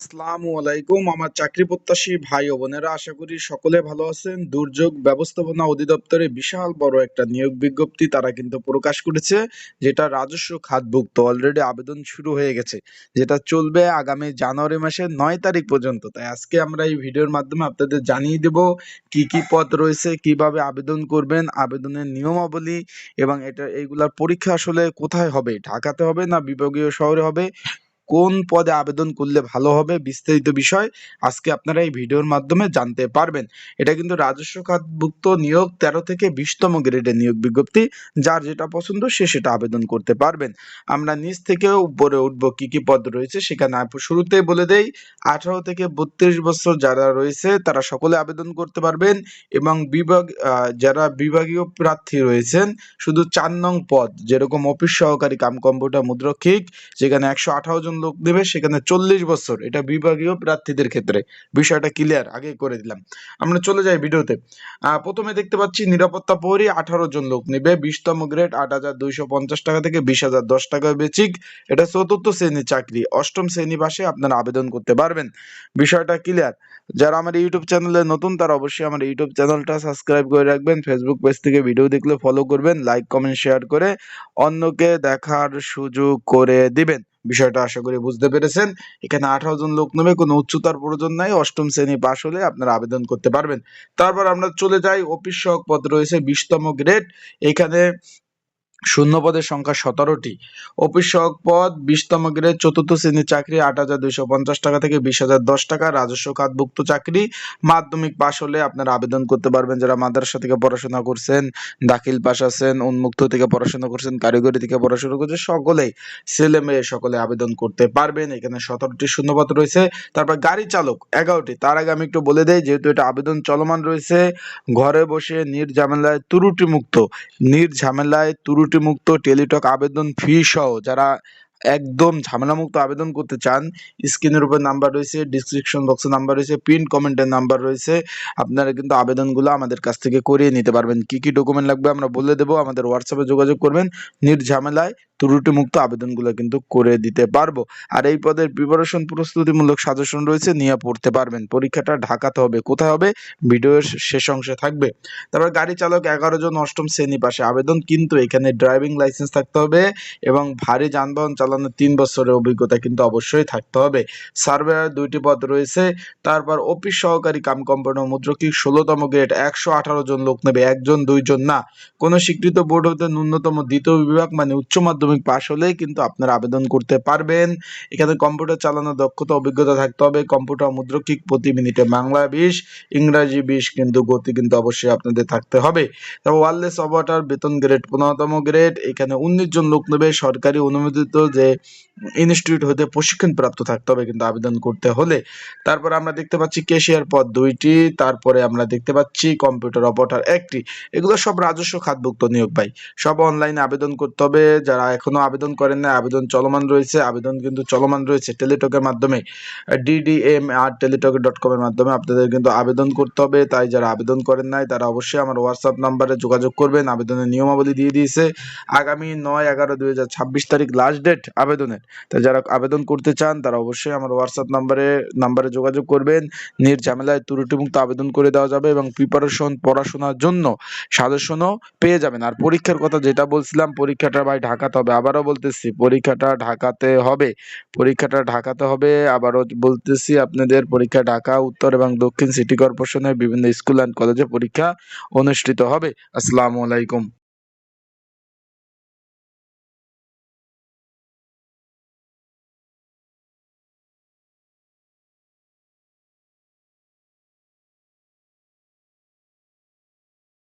আসসালামু আলাইকুম। আমার চাকরি প্রত্যাশী ভাই ও বোনেরা, আশা করি সকলে ভালো আছেন। দুর্যোগ ব্যবস্থাপনা অধিদপ্তরে বিশাল বড় একটা নিয়োগ বিজ্ঞপ্তি তারা কিন্তু প্রকাশ করেছে, যেটা রাজস্ব খাতভুক্ত। অলরেডি আবেদন শুরু হয়ে গেছে, যেটা চলবে আগামী জানুয়ারি মাসের নয় তারিখ পর্যন্ত। তাই আজকে আমরা এই ভিডিওর মাধ্যমে আপনাদের জানিয়ে দেব, কি কি পদ রয়েছে, কীভাবে আবেদন করবেন, আবেদনের নিয়মাবলী এবং এটা, এইগুলার পরীক্ষা আসলে কোথায় হবে? ঢাকাতে হবে না বিভাগীয় শহরে হবে? কোন পদে আবেদন করলে ভালো হবে বিস্তারিত বিষয় আজকে আপনারা এই ভিডিওর মাধ্যমে জানতে পারবেন। এটা কিন্তু রাজস্ব খাতভুক্ত নিয়োগ তেরো থেকে বিশতম গ্রেডের নিয়োগ বিজ্ঞপ্তি। যার যেটা পছন্দ সে সেটা আবেদন করতে পারবেন। আমরা নিচ থেকে উপরে উঠব কি কি পদ রয়েছে সেখানে শুরুতেই বলে দেই, আঠারো থেকে বত্রিশ বছর যারা রয়েছে তারা সকলে আবেদন করতে পারবেন এবং বিভাগ যারা বিভাগীয় প্রার্থী রয়েছেন শুধু চার নং পদ, যেরকম অফিস সহকারী কাম কম্পিউটার মুদ্রক্ষিক, যেখানে একশো আঠারো জন লোক দেবে, সেখানে চল্লিশ বছর। এটা বিভাগীয় প্রার্থীদের ক্ষেত্রে। বিষয়টা ক্লিয়ার আগে করে দিলাম। আমরা চলে যাই ভিডিওতে। প্রথমে দেখতে পাচ্ছি, নিরাপত্তা প্রহরী আঠারো জন লোক নেবে। বিশতম গ্রেড আট হাজার দুইশো পঞ্চাশ টাকা থেকে বিশ হাজার দশ টাকা বেচিক। এটা চতুর্থ শ্রেণির চাকরি। অষ্টম শ্রেণি বাসে আপনারা আবেদন করতে পারবেন। বিষয়টা ক্লিয়ার যারা আমার ইউটিউব চ্যানেলে নতুন, তারা অবশ্যই আমার ইউটিউব চ্যানেলটা সাবস্ক্রাইব করে রাখবেন। ফেসবুক পেজ থেকে ভিডিও দেখলে ফলো করবেন। লাইক কমেন্ট শেয়ার করে অন্যকে দেখার সুযোগ করে দিবেন। বিষয়টা আশা করি বুঝতে পেরেছেন। এখানে আঠারো জন লোক নেবে, কোনো উচ্চতার প্রয়োজন নাই। অষ্টম শ্রেণি পাশ হলে আপনারা আবেদন করতে পারবেন। তারপর আমরা চলে যাই, অফিস সহক পদ রয়েছে, বিশতম গ্রেড। এখানে শূন্য পদের সংখ্যা সতেরোটি। অফিস সহক পদ বিশতম গ্রেড, চতুর্থ শ্রেণির চাকরি আট হাজার দুইশো পঞ্চাশ টাকা থেকে বিশ হাজার দশ টাকা। রাজস্ব খাতভুক্ত চাকরি, মাধ্যমিক পাশ হলে আপনারা আবেদন করতে পারবেন। যারা মাদ্রাসা থেকে পড়াশোনা করছেন, দাখিল পাশ আছেন, উন্মুক্ত থেকে পড়াশোনা করছেন, কারিগরি থেকে পড়াশোনা করছেন, সকলেই ছেলে মেয়ে সকলে আবেদন করতে পারবেন। এখানে সতেরোটি শূন্যপদ রয়েছে। তারপর গাড়ি চালক এগারোটি। তার আগে আমি একটু বলে দেই, যেহেতু এটা আবেদন চলমান রয়েছে, ঘরে বসে নির্ঝামেলায় ত্রুটি মুক্ত নির্ঝামেলায় ত্রুটি মুক্ত টেলিটক আবেদন ফি সহ যারা একদম ঝামেলামুক্ত আবেদন করতে চান স্ক্রিনের উপর নাম্বার রয়েছে ডিসক্রিপশন বক্সে নাম্বার রয়েছে পিন কমেন্টের নাম্বার রয়েছে, আপনারা কিন্তু আবেদনগুলো আমাদের কাছ থেকে করিয়ে নিতে পারবেন। কি কি ডকুমেন্ট লাগবে আমরা বলে দেবো, আমাদের হোয়াটসঅ্যাপে যোগাযোগ করবেন নির্ঝামেলায় ত্রুটিমুক্ত আবেদনগুলো কিন্তু করে দিতে পারব। আর এই পদের প্রিপারেশন প্রস্তুতিমূলক সাজেশন রয়েছে, নিয়ে পড়তে পারবেন। পরীক্ষাটা ঢাকাতে হবে, কোথায় হবে? ভিডিওর শেষ অংশে থাকবে। তারপর গাড়ি চালক এগারো জন অষ্টম শ্রেণি পাশে আবেদন, কিন্তু এখানে ড্রাইভিং লাইসেন্স থাকতে হবে এবং ভারী যানবাহন চালানোর তিন বছরের অভিজ্ঞতা কিন্তু অবশ্যই থাকতে হবে। সার্ভেয়ার দুইটি পদ রয়েছে, তারপর অফিস সহকারী কাম কম্পাউন্ডার মুদ্রকিক ষোলোতম গ্রেড, একশো আঠারো জন লোক নেবে, একজন, দুইজন না। কোনো স্বীকৃত বোর্ড হতে ন্যূনতম দ্বিতীয় বিভাগ মানে উচ্চ মাধ্যমিক পাশ হলেই কিন্তু আপনারা আবেদন করতে পারবেন। এখানে কম্পিউটার চালানোর দক্ষতা, অভিজ্ঞতা থাকতে হবে। কম্পিউটার মুদ্রকিক প্রতি মিনিটে বাংলা বিশ, ইংরাজি বিশ কিন্তু গতি কিন্তু অবশ্যই আপনাদের থাকতে হবে। তারপর ওয়ারলেস অপারেটর, বেতন গ্রেড, পনেরোতম গ্রেড, এখানে উনিশ জন লোক নেবে। সরকারি অনুমোদিত যে ইনস্টিটিউট হতে প্রশিক্ষণ প্রাপ্ত থাকতে হবে কিন্তু আবেদন করতে হলে। তারপর আমরা দেখতে পাচ্ছি কেশিয়ার পদ দুইটি, তারপরে আমরা দেখতে পাচ্ছি কম্পিউটার অপারেটর একটি। এগুলো সব রাজস্ব খাতভুক্ত নিয়োগ ভাই। সব অনলাইনে আবেদন করতে হবে। যারা এখনও আবেদন করেন না আবেদন চলমান রয়েছে। আবেদন কিন্তু চলমান রয়েছে টেলিটকের মাধ্যমে। ডিডিএম আর টেলিটক ডট কমের মাধ্যমে আপনাদের কিন্তু আবেদন করতে হবে। তাই যারা আবেদন করেন নাই, তারা অবশ্যই আমার হোয়াটসঅ্যাপ নাম্বারে যোগাযোগ করবেন। আবেদনের নিয়মাবলী দিয়ে দিয়েছে। আগামী নয় এগারো দুই তারিখ লাস্ট ডেট আবেদনের। তাই যারা আবেদন করতে চান, তারা অবশ্যই আমার হোয়াটসঅ্যাপ নাম্বারে নাম্বারে যোগাযোগ করবেন। নির নির্ঝামেলায় ত্রুটিমুক্ত আবেদন করে দেওয়া যাবে এবং প্রিপারেশন পড়াশোনার জন্য সাজেশনও পেয়ে যাবেন। আর পরীক্ষার কথা যেটা বলছিলাম, পরীক্ষাটা ভাই ঢাকাতে হবে। আবারও বলতেছি, পরীক্ষাটা ঢাকাতে হবে। পরীক্ষাটা ঢাকাতে হবে। আবারও বলতেছি আপনাদের, পরীক্ষা ঢাকা, উত্তর এবং দক্ষিণ সিটি কর্পোরেশনের বিভিন্ন স্কুল অ্যান্ড কলেজে পরীক্ষা অনুষ্ঠিত হবে। আসসালামু আলাইকুম।